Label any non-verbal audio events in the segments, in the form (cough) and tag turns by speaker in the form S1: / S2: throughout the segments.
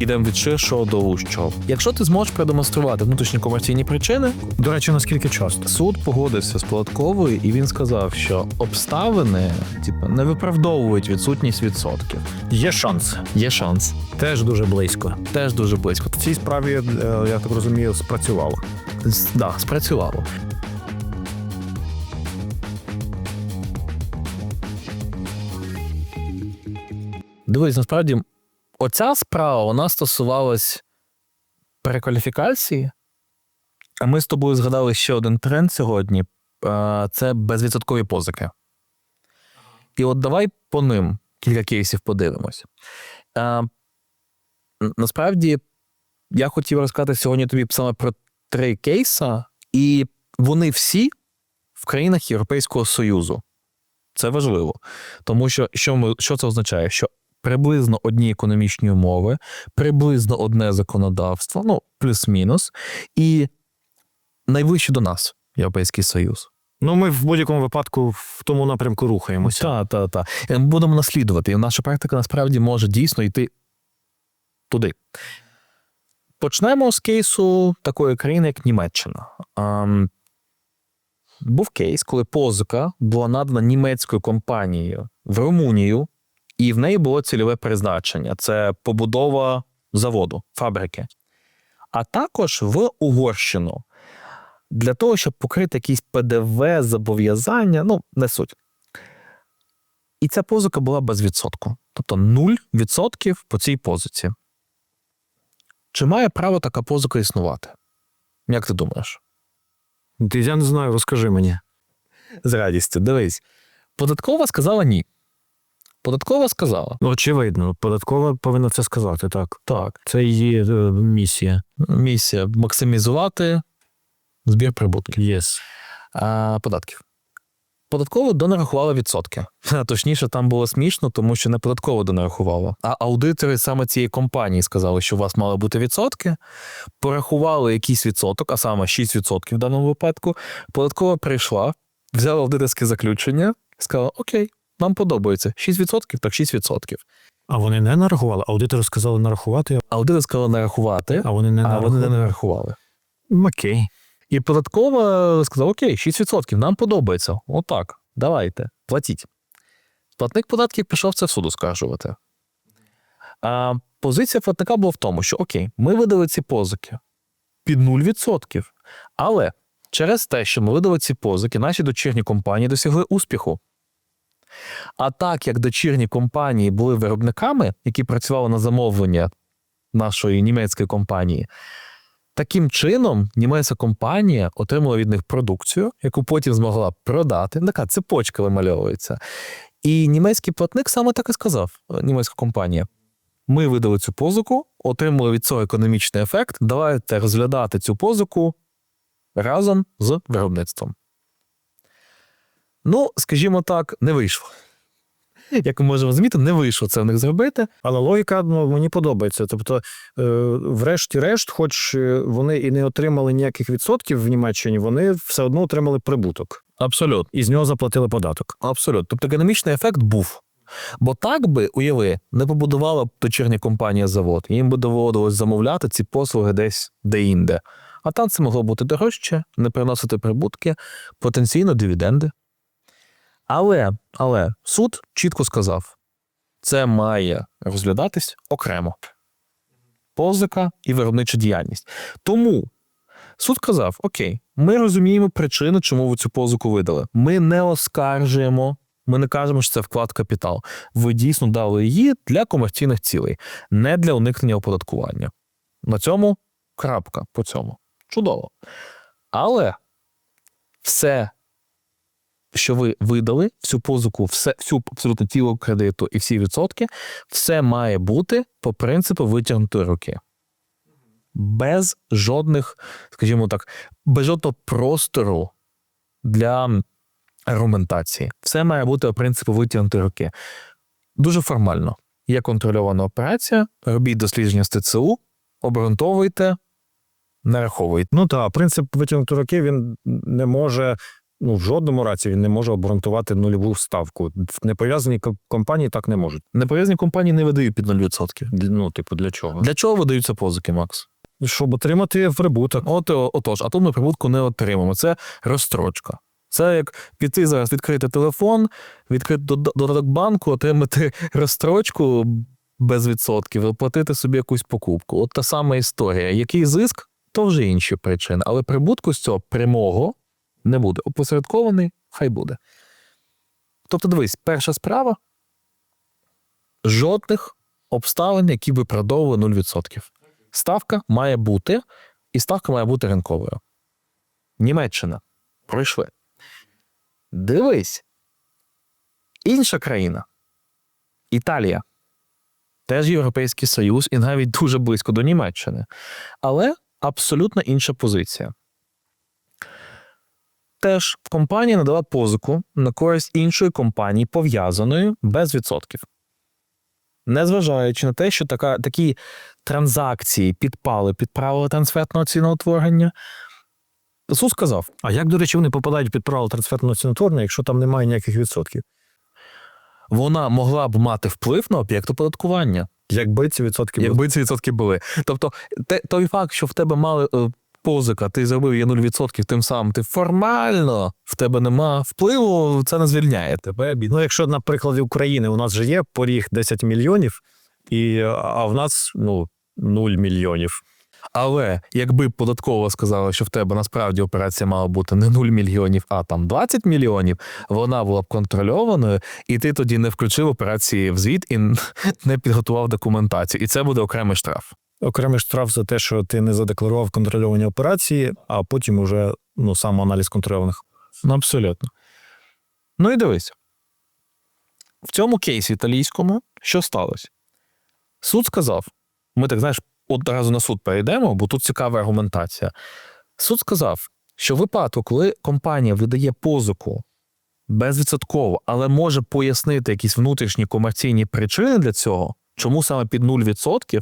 S1: Ідемо від ширшого до вужчого. Якщо ти зможеш продемонструвати внутрішні комерційні причини,
S2: До речі, наскільки часто?
S1: суд погодився з податковою, і він сказав, що обставини типу, не виправдовують відсутність відсотків.
S2: Є шанс.
S1: Є шанс.
S2: Теж дуже близько.
S1: Теж дуже близько.
S2: В цій справі, е, я так розумію, спрацювало.
S1: З- Да, спрацювало. Дивись, насправді, оця справа вона стосувалась перекваліфікації. А ми з тобою згадали ще один тренд сьогодні це безвідсоткові позики. І от давай по ним кілька кейсів подивимось. Насправді, я хотів розказати сьогодні тобі саме про три кейса, і вони всі в країнах Європейського Союзу. Це важливо. Тому що що, ми, що це означає? Що приблизно одні економічні умови, приблизно одне законодавство, ну, плюс-мінус, і найвище до нас Європейський Союз.
S2: Ну, ми в будь-якому випадку в тому напрямку рухаємося.
S1: Так, так, так. Ми будемо наслідувати. І наша практика насправді може дійсно йти туди. Почнемо з кейсу такої країни, як Німеччина. Ам, був кейс, коли позика була надана німецькою компанією в Румунію, і в неї було цільове призначення це побудова заводу, фабрики. А також в Угорщину для того, щоб покрити якісь ПДВ, зобов'язання, ну, не суть. І ця позика була без відсотку. Тобто 0% по цій позиці. Чи має право така позика існувати? Як ти думаєш?
S2: Я не знаю, розкажи мені.
S1: З радістю, дивись. Податкова сказала ні. Податкова сказала:
S2: очевидно, податкова повинна це сказати, так.
S1: так,
S2: Це її е, місія.
S1: місія максимізувати збір прибутків.
S2: Єс.
S1: а, податків. Податково донарахувала відсотки. Точніше, там було смішно, тому що не податково донарахувала. А аудитори саме цієї компанії сказали, що у вас мали бути відсотки, порахували якийсь відсоток, а саме 6% в даному випадку. Податкова прийшла, взяла аудиторське заключення сказала: Окей, нам подобається 6%, так 6%.
S2: А вони не нарахували? Аудитори сказали нарахувати,
S1: Аудитор сказала нарахувати,
S2: а вони не
S1: а вони не
S2: нарахували.
S1: нарахували.
S2: Окей.
S1: І податкова сказала: Окей, 6%, нам подобається. Отак, давайте, платіть. Платник податків пішов це в суд оскаржувати. А позиція платника була в тому, що окей, ми видали ці позики під 0%. Але через те, що ми видали ці позики, наші дочірні компанії досягли успіху. А так як дочірні компанії були виробниками, які працювали на замовлення нашої німецької компанії, Таким чином, німецька компанія отримала від них продукцію, яку потім змогла продати. Така цепочка вимальовується. І німецький платник саме так і сказав: е, німецька компанія. Ми видали цю позику, отримали від цього економічний ефект. Давайте розглядати цю позику разом з виробництвом. Ну, скажімо так, не вийшло. Як ми можемо зміти, не вийшло це в них зробити.
S2: Але логіка ну, мені подобається. Тобто, е, врешті-решт, хоч вони і не отримали ніяких відсотків в Німеччині, вони все одно отримали прибуток.
S1: Абсолютно.
S2: І з нього заплатили податок.
S1: Абсолютно. Тобто економічний ефект був. Бо так би, уяви, не побудувала б дочірня компанія завод, їм би доводилось замовляти ці послуги десь де-інде. А там це могло бути дорожче, не приносити прибутки, потенційно дивіденди. Але, але суд чітко сказав: це має розглядатись окремо. Позика і виробнича діяльність. Тому суд сказав: Окей, ми розуміємо причини, чому ви цю позику видали. Ми не оскаржуємо, ми не кажемо, що це вклад капітал. Ви дійсно дали її для комерційних цілей, не для уникнення оподаткування. На цьому крапка по цьому. Чудово. Але все, що ви видали, всю позику, все, всю абсолютно тіло кредиту і всі відсотки, все має бути по принципу витягнутої руки. Без жодних, скажімо так, без жодного простору для аргументації. Все має бути по принципу витягнутої руки. Дуже формально. Є контрольована операція, робіть дослідження з ТЦУ, обґрунтовуйте, нараховуйте.
S2: Ну так, принцип витягнути руки він не може ну, в жодному разі він не може обґрунтувати нульову ставку. В непов'язаній компанії так не можуть.
S1: Непов'язані компанії не видають під 0%.
S2: Ну, типу, для чого?
S1: Для чого видаються позики, Макс?
S2: Щоб отримати прибуток.
S1: От, отож, а тут ми прибутку не отримаємо. Це розстрочка. Це як піти зараз, відкрити телефон, відкрити дод- додаток банку, отримати розстрочку без відсотків, оплатити собі якусь покупку. От та сама історія. Який зиск, то вже інші причини. Але прибутку з цього прямого не буде. Опосередкований, хай буде. Тобто, дивись, перша справа жодних обставин, які виправдовували 0%. Ставка має бути, і ставка має бути ринковою. Німеччина. Пройшли. Дивись. Інша країна. Італія. Теж Європейський Союз і навіть дуже близько до Німеччини. Але абсолютно інша позиція. Теж компанія надала позику на користь іншої компанії, пов'язаної без відсотків. Незважаючи на те, що така, такі транзакції підпали під правила трансфертного ціноутворення, суд сказав:
S2: А як, до речі, вони попадають під правило трансферного ціноутворення, якщо там немає ніяких відсотків?
S1: вона могла б мати вплив на об'єкт оподаткування,
S2: Якби ці відсотки були.
S1: якби ці відсотки були. Тобто, те, той факт, що в тебе мали е, позика, ти зробив є 0%, тим самим ти формально в тебе нема впливу, це не звільняє тебе.
S2: Ну, якщо на прикладі України у нас же є поріг 10 мільйонів, і, а в нас ну, 0 мільйонів.
S1: Але якби податково сказала, що в тебе насправді операція мала бути не 0 мільйонів, а там 20 мільйонів, вона була б контрольованою, і ти тоді не включив операції в звіт і (laughs) не підготував документацію. І це буде окремий штраф.
S2: Окремий штраф за те, що ти не задекларував контрольовані операції, а потім уже ну, сам аналіз контрольованих.
S1: Ну, абсолютно. Ну і дивись. В цьому кейсі італійському що сталося? Суд сказав: ми так знаєш, одразу на суд перейдемо, бо тут цікава аргументація. Суд сказав, що в випадку, коли компанія видає позику безвідсотково, але може пояснити якісь внутрішні комерційні причини для цього, чому саме під 0%,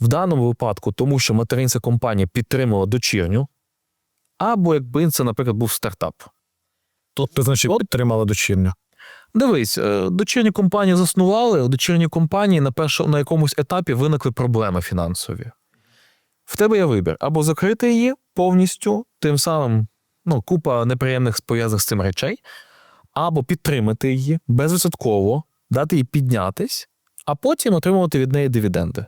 S1: в даному випадку, тому що материнська компанія підтримала дочірню, або якби це, наприклад, був стартап.
S2: Тобто, значить, підтримала дочірню.
S1: Дивись, е, дочірні компанії заснували, у дочірні компанії на першому на якомусь етапі виникли проблеми фінансові. В тебе є вибір або закрити її повністю, тим самим ну, купа неприємних пов'язаних з цим речей, або підтримати її безвідсотково, дати їй піднятись, а потім отримувати від неї дивіденди.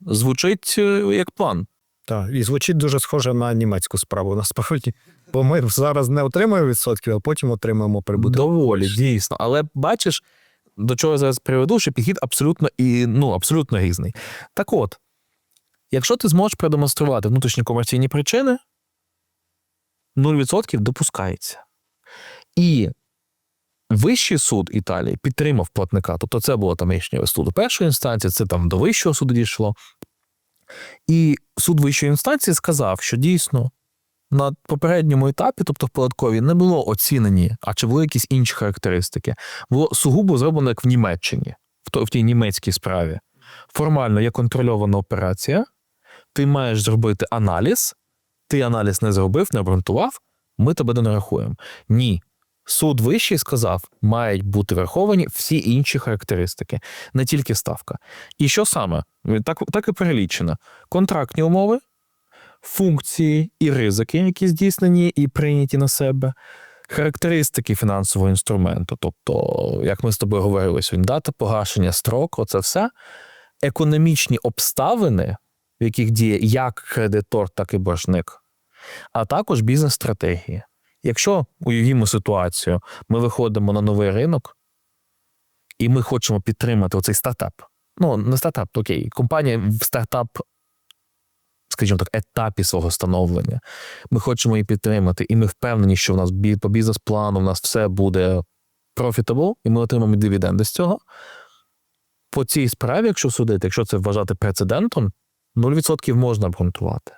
S1: Звучить е, як план.
S2: Так, і звучить дуже схоже на німецьку справу насправді. Бо ми зараз не отримуємо відсотків, а потім отримаємо прибуток.
S1: Доволі, дійсно. Але бачиш, до чого я зараз приведу, що підхід абсолютно і ну, абсолютно різний. Так от, якщо ти зможеш продемонструвати внутрішні комерційні причини, 0% допускається. І Вищий суд Італії підтримав платника, тобто це було там рішення суду першої інстанції, це там до вищого суду дійшло. І суд вищої інстанції сказав, що дійсно на попередньому етапі, тобто в податковій, не було оцінені, а чи були якісь інші характеристики. Було сугубо зроблено як в Німеччині, в, то- в тій німецькій справі. Формально є контрольована операція, ти маєш зробити аналіз, ти аналіз не зробив, не обґрунтував, ми тебе не нарахуємо. Ні. Суд вищий сказав, мають бути враховані всі інші характеристики, не тільки ставка. І що саме? Так, так і перелічено: контрактні умови, функції і ризики, які здійснені і прийняті на себе, характеристики фінансового інструменту, тобто, як ми з тобою говорили, сьогодні дата погашення, строк, оце все, економічні обставини, в яких діє як кредитор, так і боржник, а також бізнес-стратегії. Якщо уявімо ситуацію, ми виходимо на новий ринок, і ми хочемо підтримати оцей стартап. Ну, не стартап, окей, компанія в стартап, скажімо так, етапі свого становлення. Ми хочемо її підтримати, і ми впевнені, що в нас по бізнес-плану в нас все буде profitable, і ми отримаємо дивіденди з цього. По цій справі, якщо судити, якщо це вважати прецедентом, 0% можна обґрунтувати.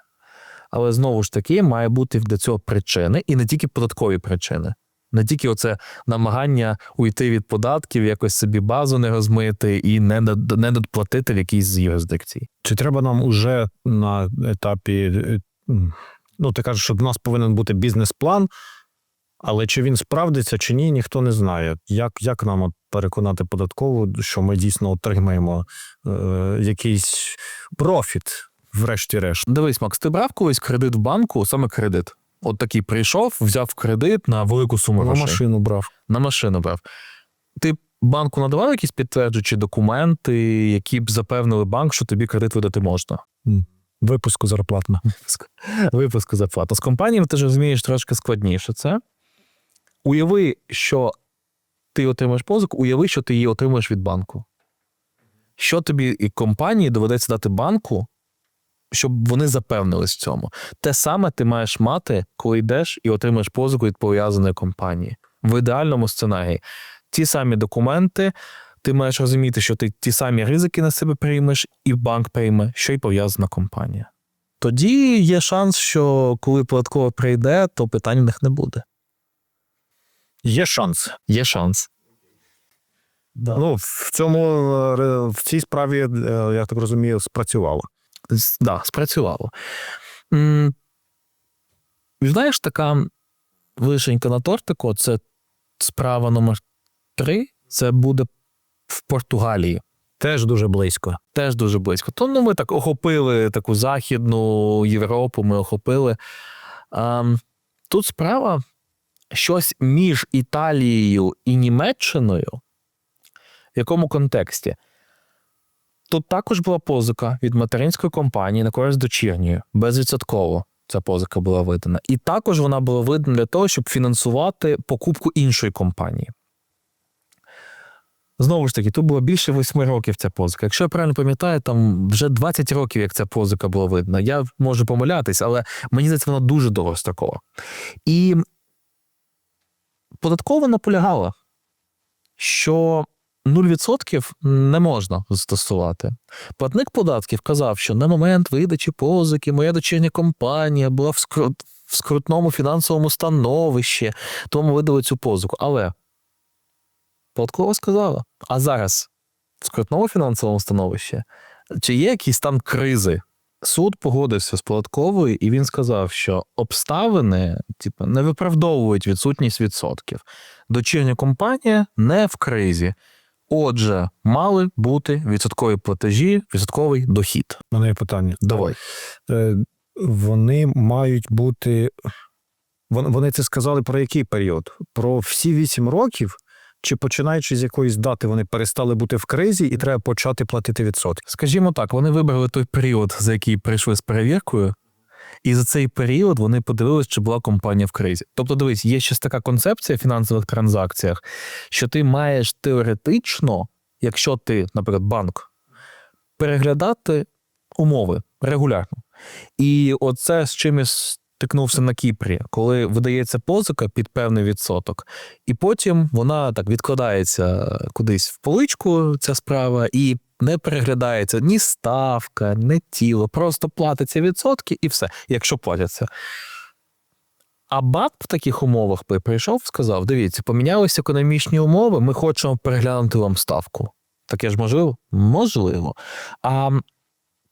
S1: Але знову ж таки має бути для цього причини, і не тільки податкові причини. Не тільки оце намагання уйти від податків, якось собі базу не розмити і не, не надплатити в якійсь з юрисдикцій.
S2: Чи треба нам уже на етапі, е, ну ти кажеш, що в нас повинен бути бізнес-план, Але чи він справдиться чи ні, ніхто не знає. Як, як нам переконати податкову, що ми дійсно отримаємо е, якийсь профіт, врешті-решт?
S1: Дивись, Макс, ти брав колись кредит в банку, саме кредит. От такий прийшов, взяв кредит на велику суму
S2: На
S1: грошей.
S2: машину брав.
S1: на машину брав. Ти банку надавав якісь підтверджуючі документи, які б запевнили банк, що тобі кредит видати можна?
S2: Випуску зарплатна.
S1: Випуску зарплату. З компаніями ти ж розумієш трошки складніше це. Уяви, що ти отримаєш позику, уяви, що ти її отримуєш від банку. Що тобі і компанії доведеться дати банку, щоб вони запевнились в цьому. Те саме ти маєш мати, коли йдеш і отримаєш позику від пов'язаної компанії. В ідеальному сценарії ті самі документи, ти маєш розуміти, що ти ті самі ризики на себе приймеш, і банк прийме, що й пов'язана компанія. Тоді є шанс, що коли податкова прийде, то питань в них не буде.
S2: Є шанс.
S1: Є шанс.
S2: Ну, в цьому е, в цій справі, е, я так розумію, спрацювало.
S1: Да, спрацювало. Знаєш, така вишенька на тортику це справа номер три. Це буде в Португалії.
S2: Теж дуже близько.
S1: Теж дуже близько. То ну, ми так охопили таку Західну Європу, ми охопили. А, тут справа щось між Італією і Німеччиною. В якому контексті? Тут також була позика від материнської компанії на користь дочірньої, безвідсотково ця позика була видана. І також вона була видана для того, щоб фінансувати покупку іншої компанії. Знову ж таки, тут було більше восьми років ця позика. Якщо я правильно пам'ятаю, там вже 20 років, як ця позика була видна. Я можу помилятись, але мені здається, вона дуже довгострокова. І податкова наполягала, що 0% не можна застосувати. Платник податків казав, що на момент видачі позики моя дочірня компанія була в, скру... в скрутному фінансовому становищі, тому видали цю позику. Але податкова сказала: а зараз в скрутному фінансовому становищі чи є якийсь стан кризи? Суд погодився з податковою, і він сказав, що обставини типу, не виправдовують відсутність відсотків. Дочірня компанія не в кризі. Отже, мали бути відсоткові платежі, відсотковий дохід.
S2: У мене є питання.
S1: Давай.
S2: Е, Вони мають бути. Вони це сказали про який період? Про всі вісім років? Чи починаючи з якоїсь дати вони перестали бути в кризі і треба почати платити відсотки?
S1: Скажімо так, вони вибрали той період, за який прийшли з перевіркою, і за цей період вони подивились, чи була компанія в кризі. Тобто, дивись, є ще така концепція в фінансових транзакціях, що ти маєш теоретично, якщо ти, наприклад, банк, переглядати умови регулярно. І оце з чимось стикнувся на Кіпрі, коли видається позика під певний відсоток, і потім вона так відкладається кудись в поличку, ця справа, і не переглядається ні ставка, ні тіло, просто платиться відсотки і все, якщо платяться. А БАТ в таких умовах прийшов, сказав: дивіться, помінялися економічні умови, ми хочемо переглянути вам ставку. Таке ж можливо? Можливо. А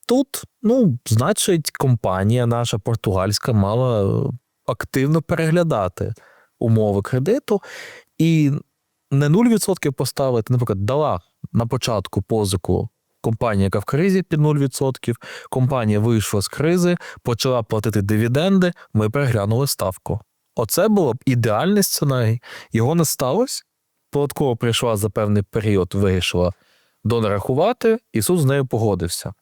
S1: тут, ну, значить, компанія наша португальська мала е, активно переглядати умови кредиту і не 0% поставити, наприклад, дала на початку позику компанія, яка в кризі під 0%, компанія вийшла з кризи, почала платити дивіденди, ми переглянули ставку. Оце було б ідеальний сценарій. Його не сталося. Податково прийшла за певний період, вирішила донарахувати, і суд з нею погодився.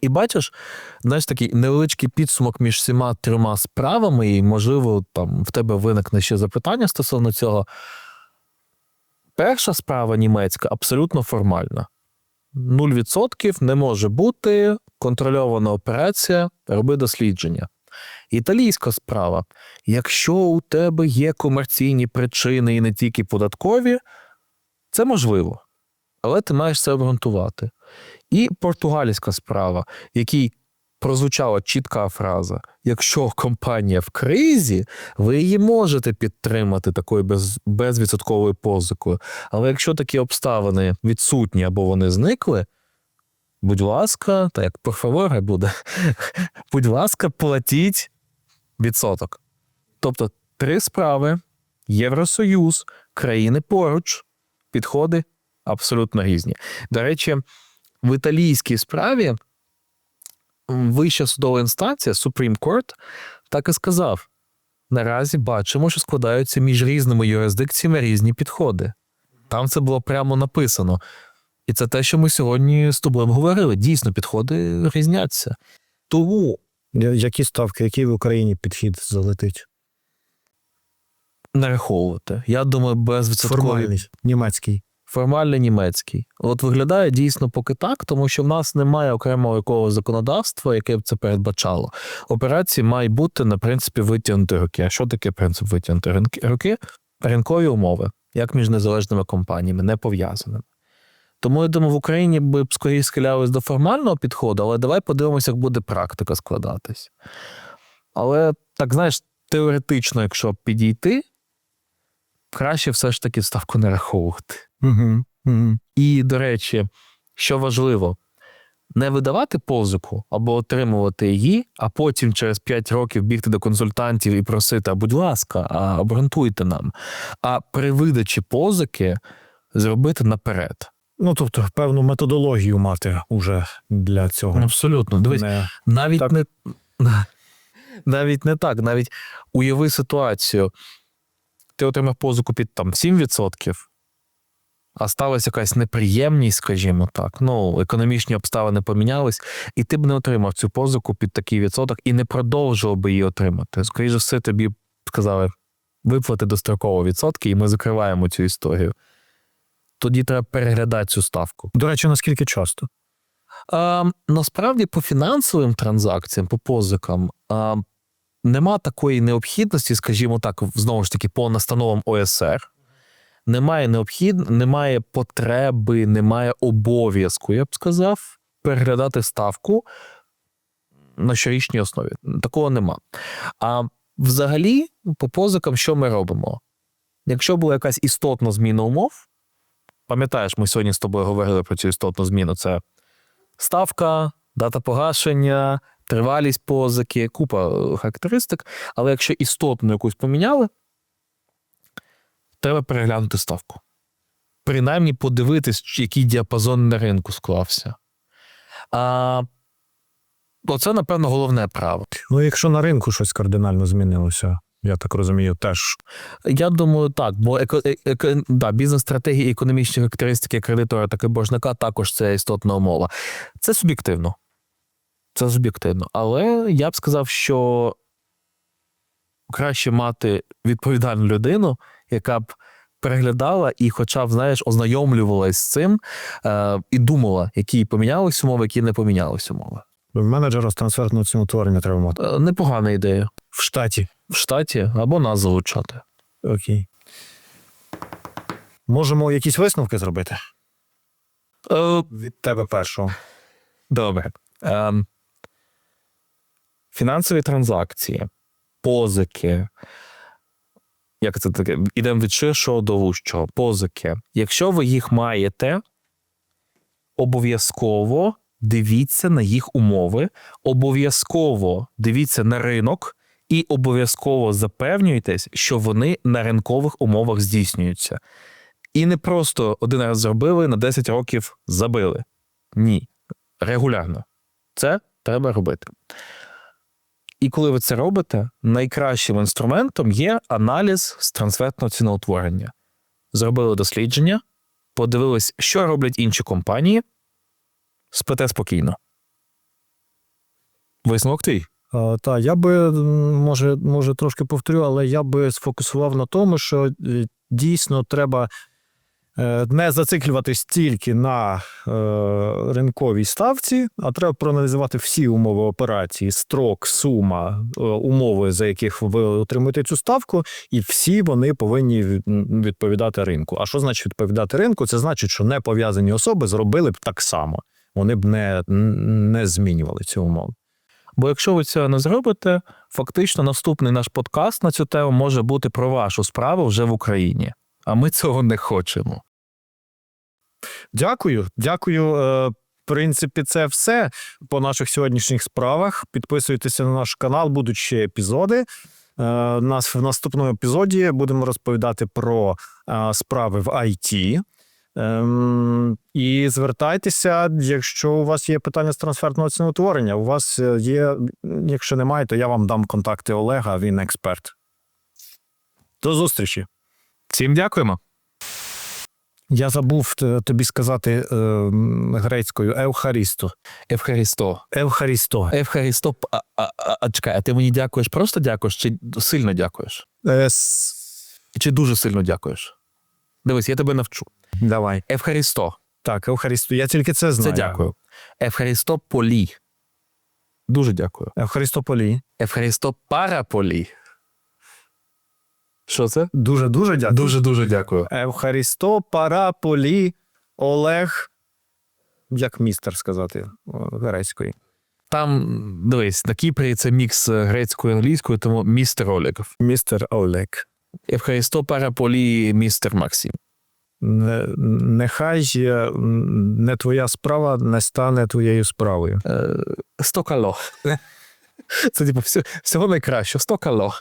S1: І бачиш, знаєш, такий невеличкий підсумок між всіма трьома справами, і, можливо, там в тебе виникне ще запитання стосовно цього. Перша справа німецька абсолютно формальна. 0% не може бути контрольована операція, роби дослідження. Італійська справа. Якщо у тебе є комерційні причини і не тільки податкові, це можливо. Але ти маєш це обґрунтувати. І португальська справа, якій прозвучала чітка фраза: якщо компанія в кризі, ви її можете підтримати такою без, безвідсотковою позикою. Але якщо такі обставини відсутні або вони зникли, будь ласка, та як favor буде, (laughs) будь ласка, платіть відсоток. Тобто три справи Євросоюз, країни поруч, підходи абсолютно різні. До речі, в італійській справі вища судова інстанція Supreme Court так і сказав: наразі бачимо, що складаються між різними юрисдикціями різні підходи. Там це було прямо написано. І це те, що ми сьогодні з тобою говорили. Дійсно, підходи різняться. Тому
S2: Які ставки, який в Україні підхід залетить?
S1: нараховувати. Я думаю, безвідсоткові
S2: Формальний, німецький.
S1: Формально німецький. От виглядає дійсно поки так, тому що в нас немає окремого якогось законодавства, яке б це передбачало. Операції мають бути на принципі витягнути руки. А що таке принцип витягнути руки? Ринкові умови, як між незалежними компаніями, не пов'язаними. Тому я думаю, в Україні би б скоріше схилялись до формального підходу, але давай подивимося, як буде практика складатись. Але так, знаєш, теоретично, якщо підійти, краще все ж таки ставку не раховувати.
S2: Угу. Угу.
S1: І, до речі, що важливо, не видавати позику або отримувати її, а потім через 5 років бігти до консультантів і просити, а будь ласка, а обґрунтуйте нам. А при видачі позики зробити наперед.
S2: Ну, тобто, певну методологію мати уже для цього.
S1: Абсолютно. Дивись,
S2: Не...
S1: навіть
S2: так.
S1: не (laughs) навіть не так. Навіть уяви ситуацію. Ти отримав позику під там 7%, а сталася якась неприємність, скажімо так. Ну, економічні обставини помінялись, і ти б не отримав цю позику під такий відсоток і не продовжував би її отримати. Скоріше все, тобі сказали виплати достроково відсотки, і ми закриваємо цю історію. Тоді треба переглядати цю ставку.
S2: До речі, наскільки часто?
S1: А, насправді по фінансовим транзакціям, по позикам, а, нема такої необхідності, скажімо так, знову ж таки, по настановам ОСР. Немає необхід, немає потреби, немає обов'язку, я б сказав, переглядати ставку на щорічній основі. Такого нема. А взагалі, по позикам, що ми робимо? Якщо була якась істотна зміна умов, пам'ятаєш, ми сьогодні з тобою говорили про цю істотну зміну. Це ставка, дата погашення, тривалість позики, купа е, характеристик. Але якщо істотно якусь поміняли, треба переглянути ставку. Принаймні подивитись, який діапазон на ринку склався. А, оце, напевно, головне право.
S2: Ну, якщо на ринку щось кардинально змінилося, я так розумію, теж.
S1: Я думаю, так, бо еко, е- еко, да, бізнес-стратегії і економічні характеристики кредитора та боржника також це істотна умова. Це суб'єктивно. Це суб'єктивно. Але я б сказав, що краще мати відповідальну людину, яка б переглядала і, хоча б, знаєш, ознайомлювалась з цим е, і думала, які помінялись умови, які не помінялись умови.
S2: Менеджера з трансферного ціноутворення треба мати.
S1: Е, непогана ідея.
S2: В штаті.
S1: В штаті або нас залучати.
S2: Окей. Можемо якісь висновки зробити?
S1: Е,
S2: Від тебе першого.
S1: Добре. Ем, фінансові транзакції, позики. Як це таке? Ідемо від ширшого до вужчого. Позики. Якщо ви їх маєте, обов'язково дивіться на їх умови, обов'язково дивіться на ринок і обов'язково запевнюйтесь, що вони на ринкових умовах здійснюються. І не просто один раз зробили, на 10 років забили. Ні регулярно. Це треба робити. І коли ви це робите, найкращим інструментом є аналіз з трансфертного ціноутворення. Зробили дослідження, подивились, що роблять інші компанії, спите спокійно. Висновок твій.
S2: А, та, я би, може, може, трошки повторю, але я би сфокусував на тому, що е, дійсно треба не зациклюватись тільки на е, ринковій ставці, а треба проаналізувати всі умови операції, строк, сума, е, умови, за яких ви отримуєте цю ставку, і всі вони повинні відповідати ринку. А що значить відповідати ринку? Це значить, що не пов'язані особи зробили б так само. Вони б не, не змінювали цю умову.
S1: Бо якщо ви цього не зробите, фактично наступний наш подкаст на цю тему може бути про вашу справу вже в Україні. А ми цього не хочемо.
S2: Дякую. Дякую. Е, В принципі, це все по наших сьогоднішніх справах. Підписуйтеся на наш канал, будуть ще епізоди. Е, нас в наступному епізоді будемо розповідати про е, справи в IT. Ем, і звертайтеся, якщо у вас є питання з трансферного ціноутворення. У вас є, якщо немає, то я вам дам контакти Олега, він експерт. До зустрічі.
S1: Всім дякуємо.
S2: Я забув тобі сказати е, грецькою Евхарісто.
S1: Евхарісто.
S2: Евхарісто.
S1: Евхарісто. А, а, а, а чекай, а ти мені дякуєш, просто дякуєш, чи сильно дякуєш?
S2: Е, с-
S1: Чи дуже сильно дякуєш? Дивись, я тебе навчу.
S2: Давай.
S1: Евхарісто.
S2: Так, Евхарісто. Я тільки це
S1: Це
S2: знаю.
S1: дякую. Евхарісто полі. Дуже дякую.
S2: Евхаристополі.
S1: Евхарісто параполі. Що це?
S2: Дуже дуже дякую.
S1: Дуже дуже дякую.
S2: Евхарісто Параполі Олег. Як містер сказати о, грецькою.
S1: Там, дивись, на Кіпрі це мікс е, грецькою і англійською, тому містер Олег.
S2: Містер Олег.
S1: Евхарісто параполі містер Максим.
S2: Не- Нехай е, не твоя справа не стане твоєю справою.
S1: Е, Сто. (laughs) Це типу всього, найкраще. Сто кало.